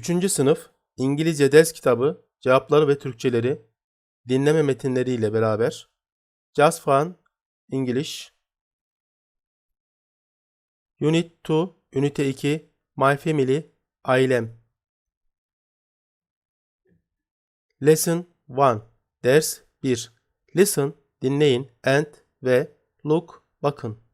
3. sınıf İngilizce ders kitabı cevapları ve Türkçeleri dinleme metinleriyle beraber Just Fun English Unit 2 Ünite 2 My Family Ailem Lesson 1 Ders 1 Listen dinleyin and ve look bakın.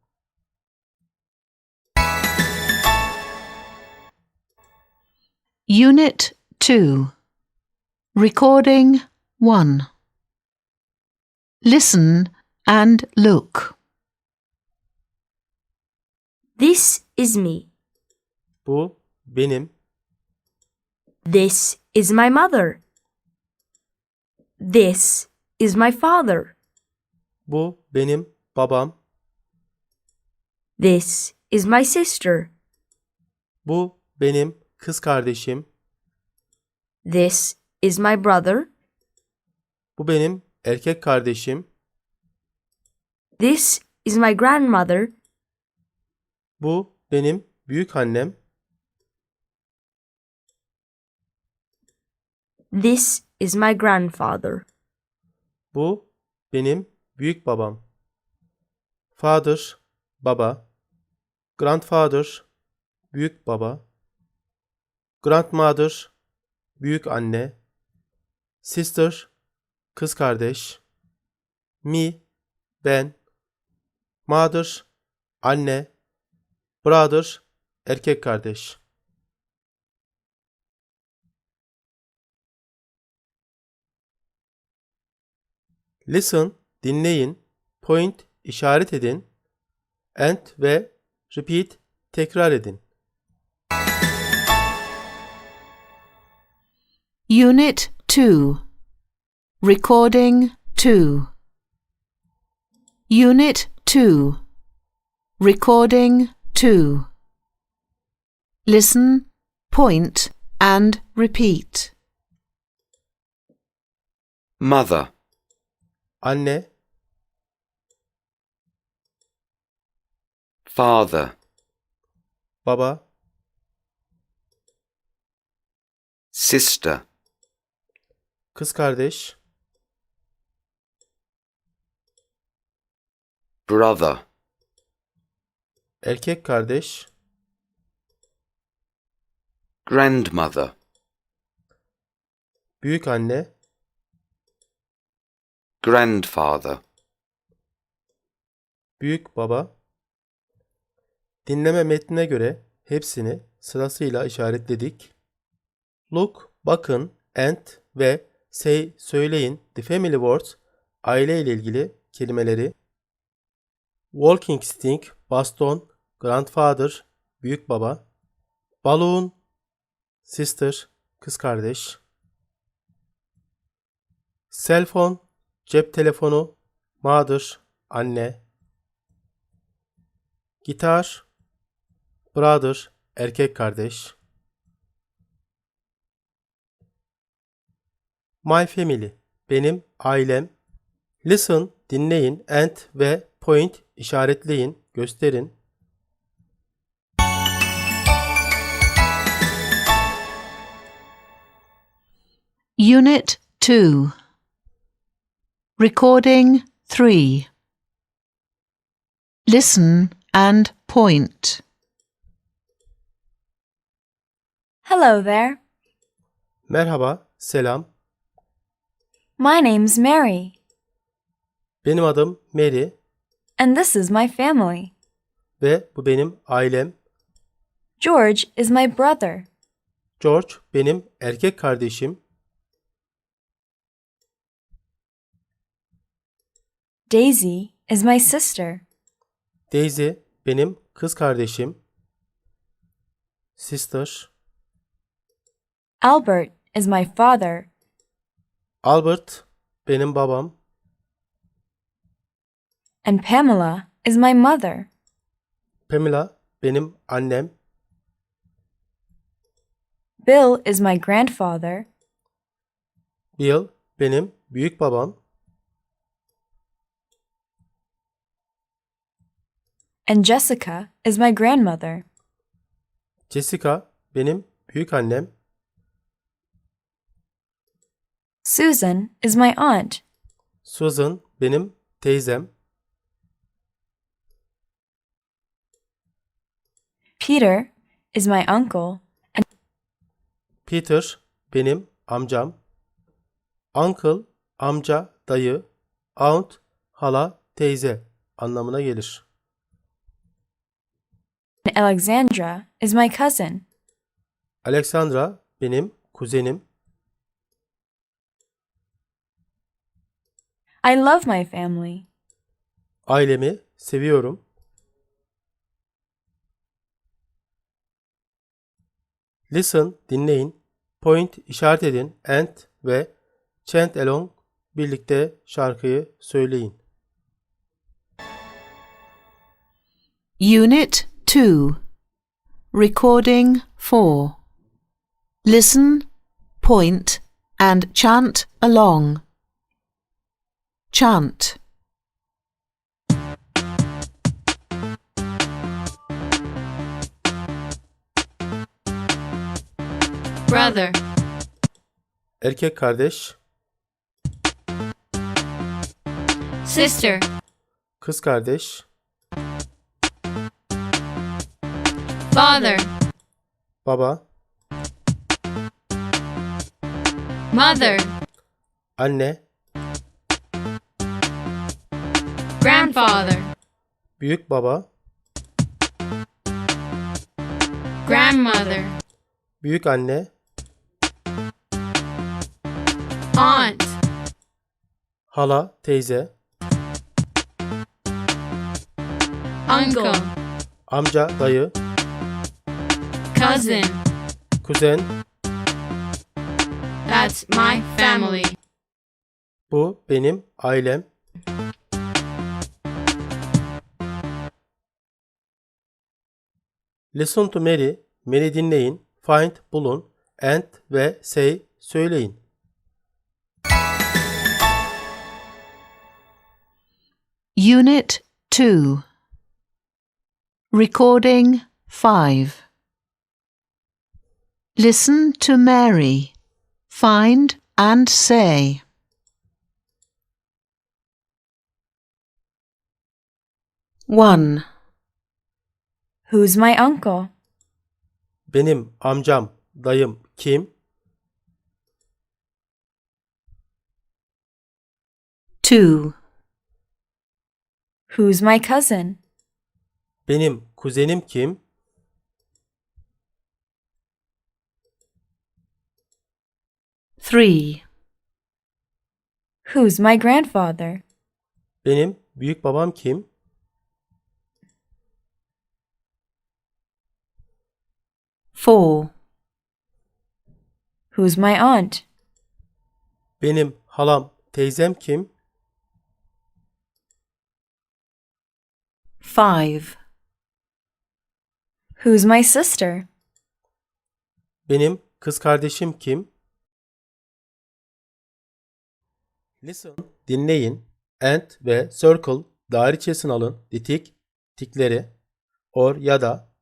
Unit 2 Recording 1 Listen and look. This is me. Bu benim, This is my mother. This is my father. bu benim babam, This is my sister. bu benim kız kardeşim, This is my brother. bu benim erkek kardeşim, This is my grandmother. bu benim büyük annem, This is my grandfather. bu benim büyük babam. Father, baba, grandfather, büyük baba, grandmother, büyük anne, sister, kız kardeş, me, ben, mother, anne, brother, erkek kardeş. Listen, dinleyin, point, işaret edin, and ve repeat, tekrar edin. Unit 2 Recording 2 Unit 2 Recording 2 Listen, point and repeat. Mother, Anne, father, baba, sister, kız kardeş, brother, erkek kardeş, grandmother, büyük anne, grandfather, büyük baba. Dinleme metnine göre hepsini sırasıyla işaretledik. Look, bakın, and ve say, söyleyin the family words, aile ile ilgili kelimeleri. Walking stick, baston, grandfather, büyük baba. Balloon, sister, kız kardeş. Cell phone, cep telefonu, mother, anne. Gitar, brother, erkek kardeş. My family, benim ailem. Listen, dinleyin, and ve point, işaretleyin, gösterin. Unit 2 Recording 3 Listen and point. Hello there. Merhaba, selam. My name's Mary, Benim adım Mary and this is my family. ve bu benim ailem. George is my brother. George benim erkek kardeşim. Daisy is my sister. Daisy benim kız kardeşim. Sister. Albert is my father. Albert benim babam. And Pamela is my mother. Pamela benim annem. Bill is my grandfather. Bill benim büyük babam. And Jessica is my grandmother. Jessica benim büyük annem. Susan is my aunt. Susan benim teyzem. Peter is my uncle. Peter benim amcam. Uncle amca, dayı. Aunt hala, teyze anlamına gelir. And Alexandra is my cousin. Alexandra benim kuzenim. I love my family. Ailemi seviyorum. Listen, dinleyin. Point, işaret edin. And ve chant along birlikte şarkıyı söyleyin. Unit 2 Recording 4 Listen, point, and chant along. Chant. brother, Erkek kardeş, sister, kız kardeş, father, baba, mother, anne, grandfather, büyük baba, grandmother, büyük anne, aunt, hala, teyze, uncle, amca, dayı, cousin. kuzen, That's my family. bu benim ailem. Listen to Mary, Mary dinleyin, find bulun, and ve say söyleyin. Unit 2 Recording 5 Listen to Mary. Find and say. One, Who's my uncle? Benim amcam, dayım kim? two, Who's my cousin? Benim kuzenim kim? three, Who's my grandfather? Benim büyük babam kim? Four, Who's my aunt? Benim halam, teyzem kim? five, Who's my sister? Benim kız kardeşim kim? Listen, dinleyin, and ve circle daire içerisine alın, ditik, tikleri, or ya da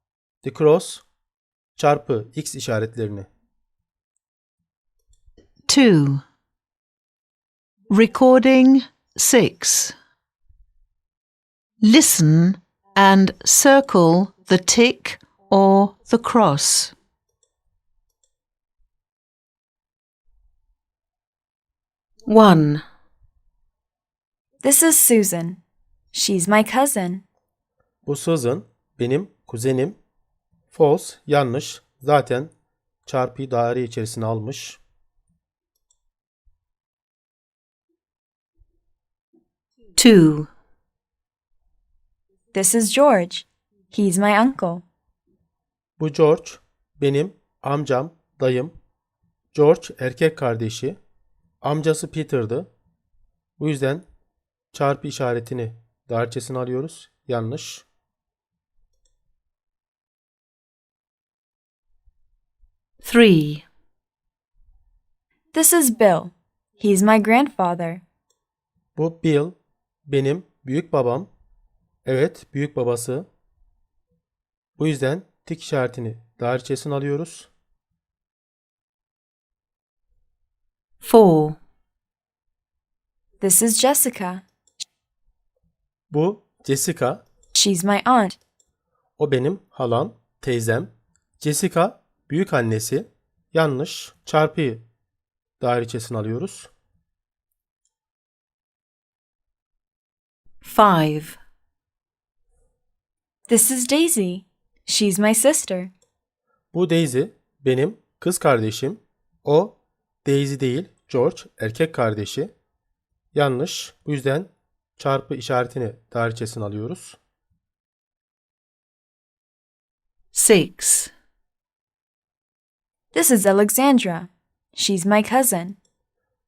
the cross çarpı x işaretlerini. two. Recording 6. Listen and circle the tick or the cross. One, This is Susan. She's my cousin. Bu Susan benim kuzenim. False, yanlış. Zaten çarpıyı daire içerisine almış. two, This is George. He's my uncle. Bu George benim amcam, dayım. George erkek kardeşi. Amcası Peter'dı. Bu yüzden çarpı işaretini darçesine alıyoruz. Yanlış. Three, This is Bill. He's my grandfather. Bu Bill benim büyük babam. Evet, büyük babası. Bu yüzden tik işaretini darçesine alıyoruz. four, This is Jessica. Bu Jessica. She's my aunt. O benim halam, teyzem. Jessica büyük annesi. Yanlış. Çarpıyı dairçesini alıyoruz. 5. This is Daisy. She's my sister. Bu Daisy benim kız kardeşim. O Daisy değil, George erkek kardeşi. Yanlış. Bu yüzden çarpı işaretini tarihçesini alıyoruz. 6. This is Alexandra. She's my cousin.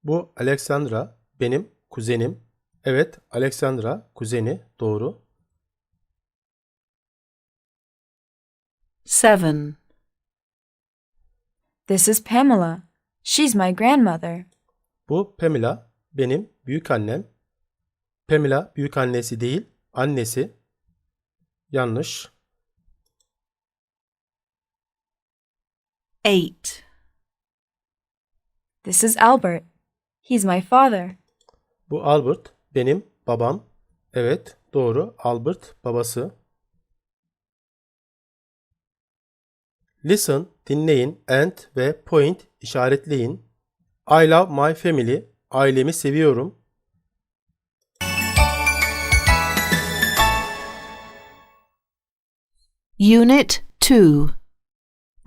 Bu Alexandra benim kuzenim. Evet, Alexandra kuzeni doğru. 7. This is Pamela. She's my grandmother. Bu Pamela benim büyük annem. Pamela büyük annesi değil, annesi. Yanlış. 8. This is Albert. He's my father. Bu Albert benim babam. Evet, doğru. Albert babası. Listen, dinleyin, and ve point işaretleyin. I love my family. Ailemi seviyorum. Unit 2.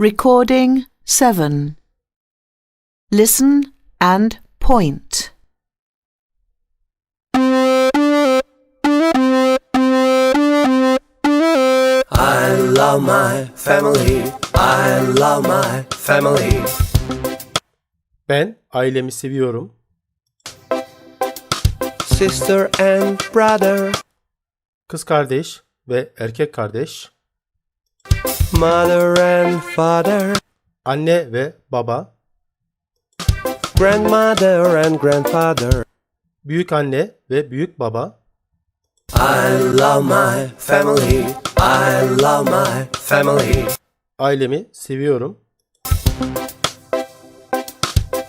Recording 7. Listen and point. I love my family. I love my family. Ben ailemi seviyorum. Sister and brother, Kız kardeş ve erkek kardeş. Mother and father, Anne ve baba. grandmother and grandfather. Büyük anne ve büyük baba. I love my family. I love my family. Ailemi seviyorum.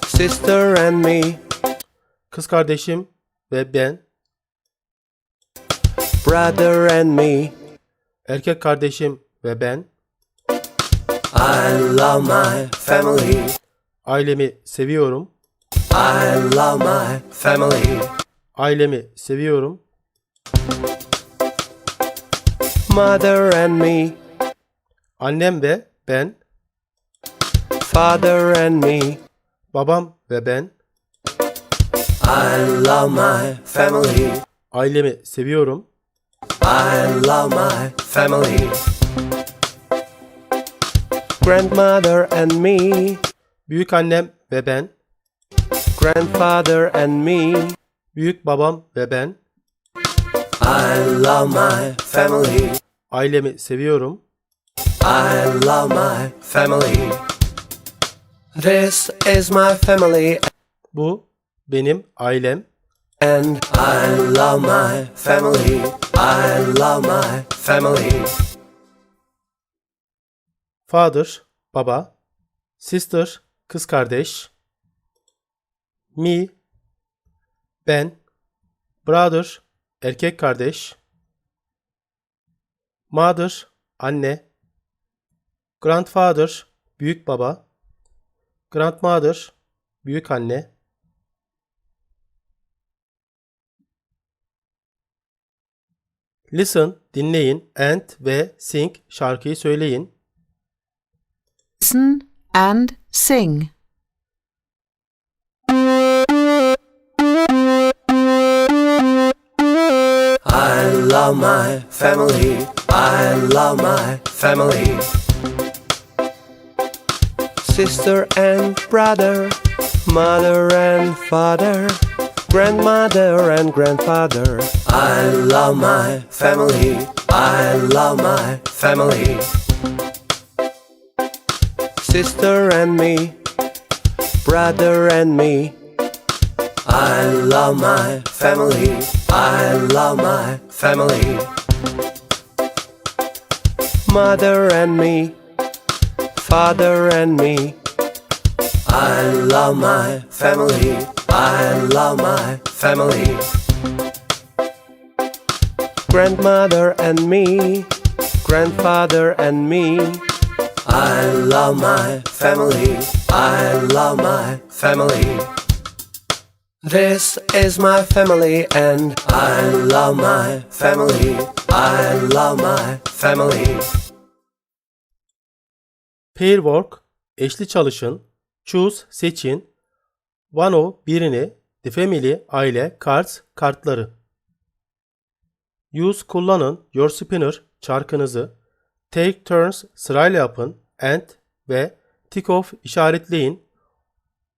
Sister and me, Kız kardeşim ve ben. brother and me. Erkek kardeşim ve ben. I love my family. Ailemi seviyorum. I love my family. Ailemi seviyorum. Mother and me, Annem ve ben. father and me. Babam ve ben. I love my family. Ailemi seviyorum. I love my family. Grandmother and me, Büyük annem ve ben. grandfather and me. Büyük babam ve ben. I love my family. Ailemi seviyorum. I love my family. This is my family, Bu benim ailem. and I love my family. I love my family. Father, baba. Sister, kız kardeş. Me, ben. Brother, erkek kardeş. Mother, anne. Grandfather, büyük baba. Grandmother, büyük anne. Listen, dinleyin and ve sing şarkıyı söyleyin. Listen and sing. I love my family. I love my family. Sister and brother, mother and father, grandmother and grandfather. I love my family. I love my family. Sister and me, brother and me. I love my family. I love my family. Mother and me, father and me. I love my family. I love my family. Grandmother and me, grandfather and me. I love my family. I love my family. This is my family and I love my family. I love my family. Pair work, eşli çalışın, choose, seçin, one of, birini, the family, aile, cards, kartları. Use, kullanın, your spinner, çarkınızı, take turns, sırayla yapın, and ve tick off, işaretleyin,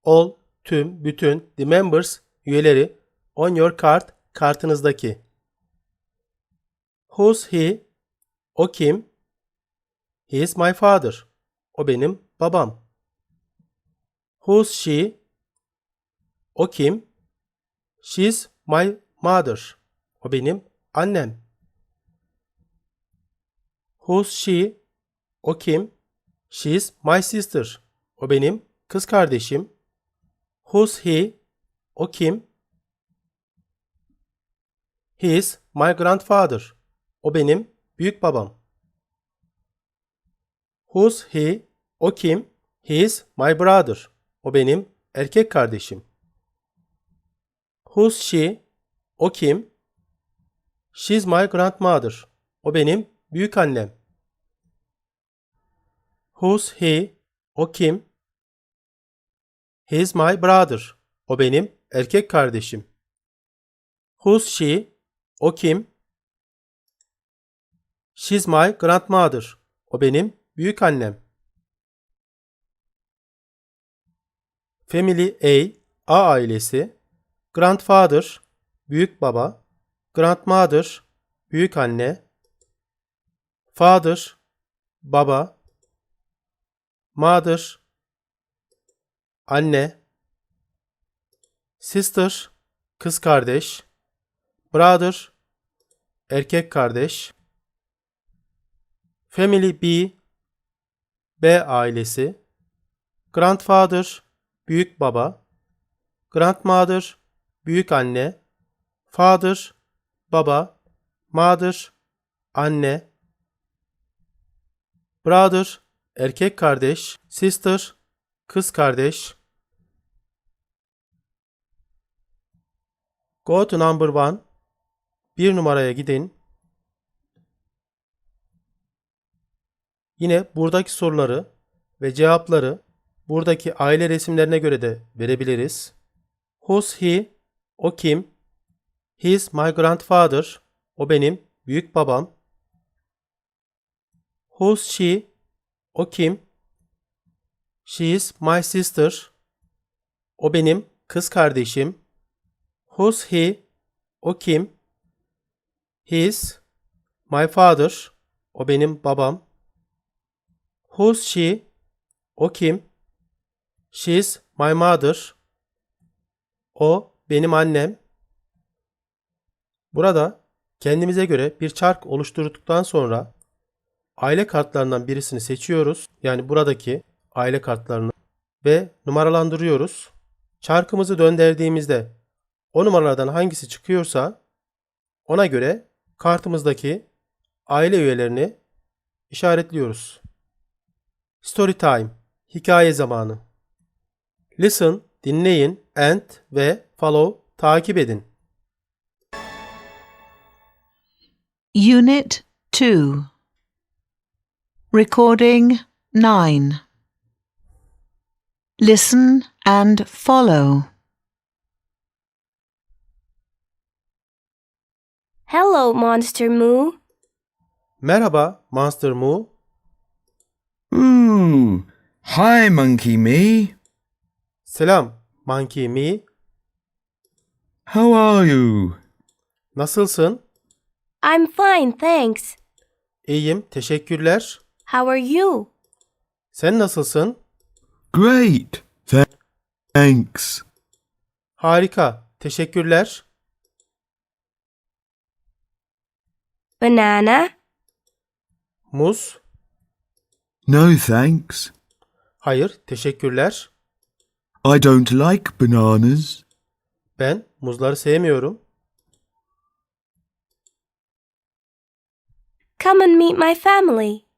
all, tüm, bütün, the members, üyeleri, on your card, kartınızdaki. Who's he? O kim? He is my father. O benim babam. Who's she? O kim? She's my mother. O benim annem. Who's she? O kim? She's my sister. O benim kız kardeşim. Who's he? O kim? He's my grandfather. O benim büyük babam. Who's he? O kim? He's my brother. O benim erkek kardeşim. Who's she? O kim? She's my grandmother. O benim büyük annem. Who's he? O kim? He's my brother. O benim erkek kardeşim. Who's she? O kim? She's my grandmother. O benim büyük annem. Family A, A ailesi. Grandfather, büyük baba. Grandmother, büyük anne. Father, baba. Mother, anne. Sister, kız kardeş. Brother, erkek kardeş. Family B, B ailesi. Grandfather, büyük baba. Grandmother, büyük anne. Father, baba. Mother, anne. Brother, erkek kardeş. Sister, kız kardeş. Go to number one. Bir numaraya gidin. Yine buradaki soruları ve cevapları buradaki aile resimlerine göre de verebiliriz. Who's he? O kim? He's my grandfather. O benim büyük babam. Who's she? O kim? She is my sister. O benim kız kardeşim. Who's he? O kim? He's my father. O benim babam. Who's she? O kim? She's my mother. O benim annem. Burada kendimize göre bir çark oluşturduktan sonra aile kartlarından birisini seçiyoruz. Yani buradaki aile kartlarını ve numaralandırıyoruz. Çarkımızı döndürdüğümüzde o numaralardan hangisi çıkıyorsa ona göre kartımızdaki aile üyelerini işaretliyoruz. Story time. Hikaye zamanı. Listen, dinleyin, and ve follow, takip edin. Unit 2 Recording 9 Listen and follow. Hello, Monster Moo. Merhaba Monster Moo. Ooh, hi, Monkey Me. Selam Monkey Me. How are you? Nasılsın? I'm fine, thanks. İyiyim, teşekkürler. How are you? Sen nasılsın? Great. Th- thanks. Harika, teşekkürler. Banana? Muz? No thanks. Hayır, teşekkürler. I don't like bananas. Ben muzları sevmiyorum. Come and meet my family.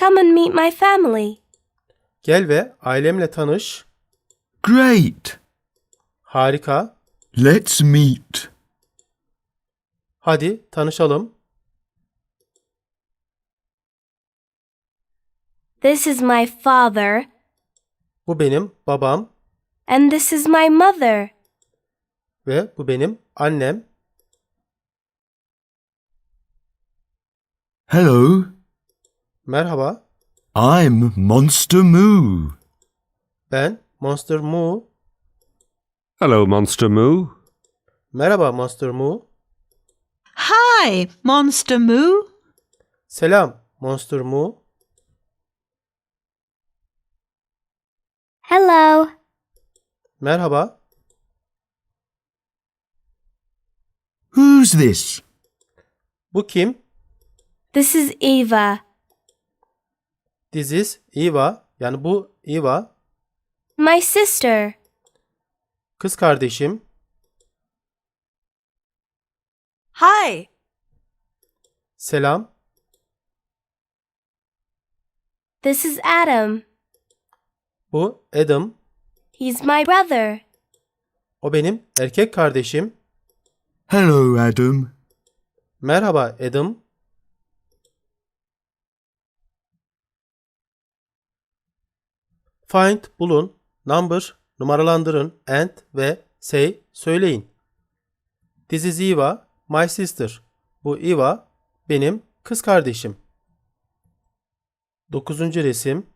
Come and meet my family. Gel ve ailemle tanış. Great. Harika. Let's meet. Hadi tanışalım. This is my father, Bu benim babam and this is my mother. ve bu benim annem. Hello. Merhaba. I'm Monster Moo. Ben Monster Moo. Hello, Monster Moo. Merhaba Monster Moo. Hi, Monster Moo. Selam Monster Moo. Hello. Merhaba. Who's this? Bu kim? This is Eva. This is Eva. Yani bu Eva. My sister. Kız kardeşim. Hi. Selam. This is Adam. Bu Adam. He's my brother. O benim erkek kardeşim. Hello, Adam. Merhaba Adam. Find bulun, number numaralandırın, and ve say söyleyin. This is Eva, my sister. Bu Eva benim kız kardeşim. Dokuzuncu resim.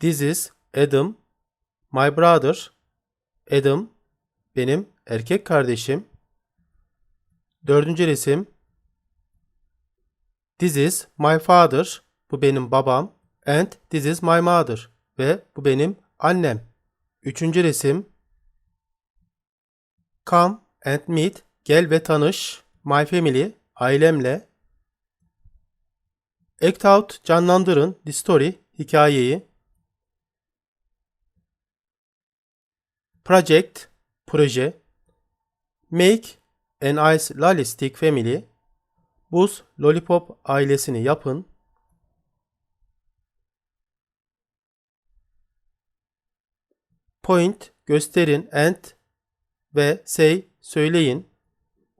This is Adam, my brother. Adam benim erkek kardeşim. Dördüncü resim. This is my father. Bu benim babam. And this is my mother. Ve bu benim annem. Üçüncü resim. Come and meet. Gel ve tanış. My family. Ailemle. Act out. Canlandırın. The story. Hikayeyi. Project. Proje. Make an Ice Lolly Stick Family Buz Lollipop ailesini yapın. Point gösterin and ve say söyleyin.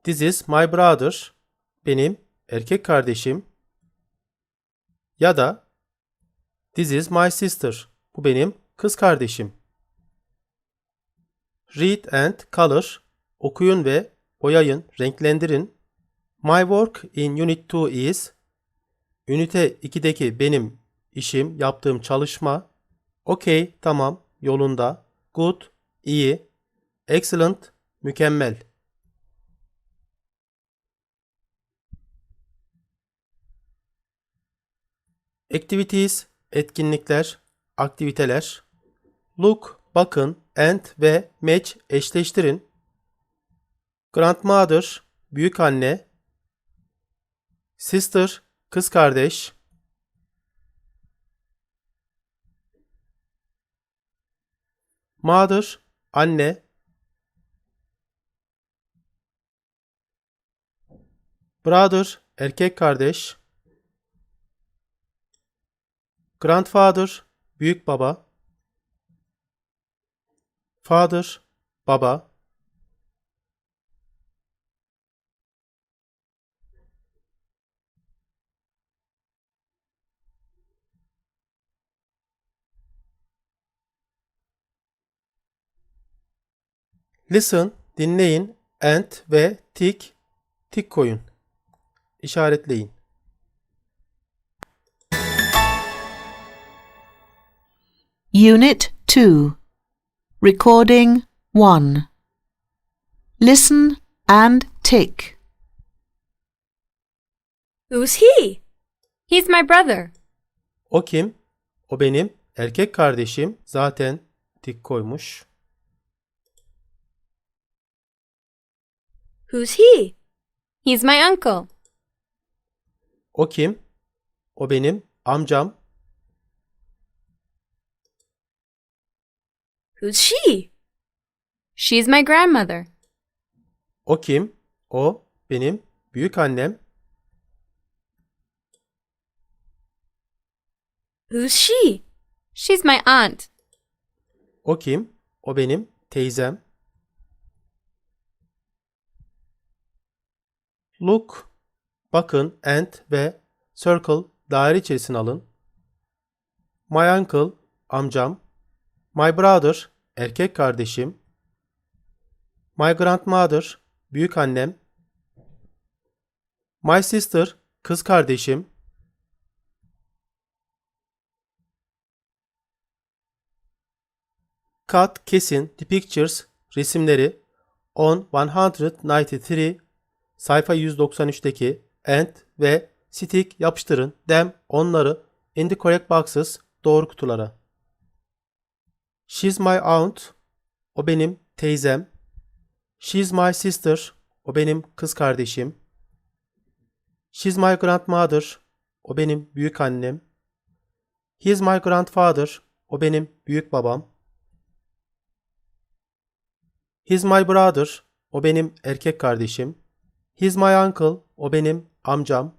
This is my brother. Benim erkek kardeşim. Ya da This is my sister. Bu benim kız kardeşim. Read and color. Okuyun ve boyayın, renklendirin. My work in Unit 2 is Ünite 2'deki benim işim, yaptığım çalışma. Okay, tamam, yolunda. Good, iyi. Excellent, mükemmel. Activities, etkinlikler, aktiviteler. Look, bakın, and ve match eşleştirin. Grandmother, büyük anne. Sister, kız kardeş. Mother, anne. Brother, erkek kardeş. Grandfather, büyük baba. Father, baba. Listen, dinleyin, and ve tick, tick koyun. İşaretleyin. Unit 2. Recording 1. Listen and tick. Who's he? He's my brother. O kim? O benim erkek kardeşim. Zaten tik koymuş. Who's he? He's my uncle. O kim? O benim amcam. Who's she? She's my grandmother. O kim? O benim büyük annem. Who's she? She's my aunt. O kim? O benim teyzem. Look, bakın, and ve circle daire içerisine alın. My uncle, amcam. My brother, erkek kardeşim. My grandmother, büyük annem. My sister, kız kardeşim. Cut, kesin, the pictures, resimleri on 193 sayfa 193'teki and ve stick yapıştırın them onları in the correct boxes doğru kutulara. She's my aunt. O benim teyzem. She's my sister. O benim kız kardeşim. She's my grandmother. O benim büyük annem. He's my grandfather. O benim büyük babam. He's my brother. O benim erkek kardeşim. He's my uncle. O benim amcam.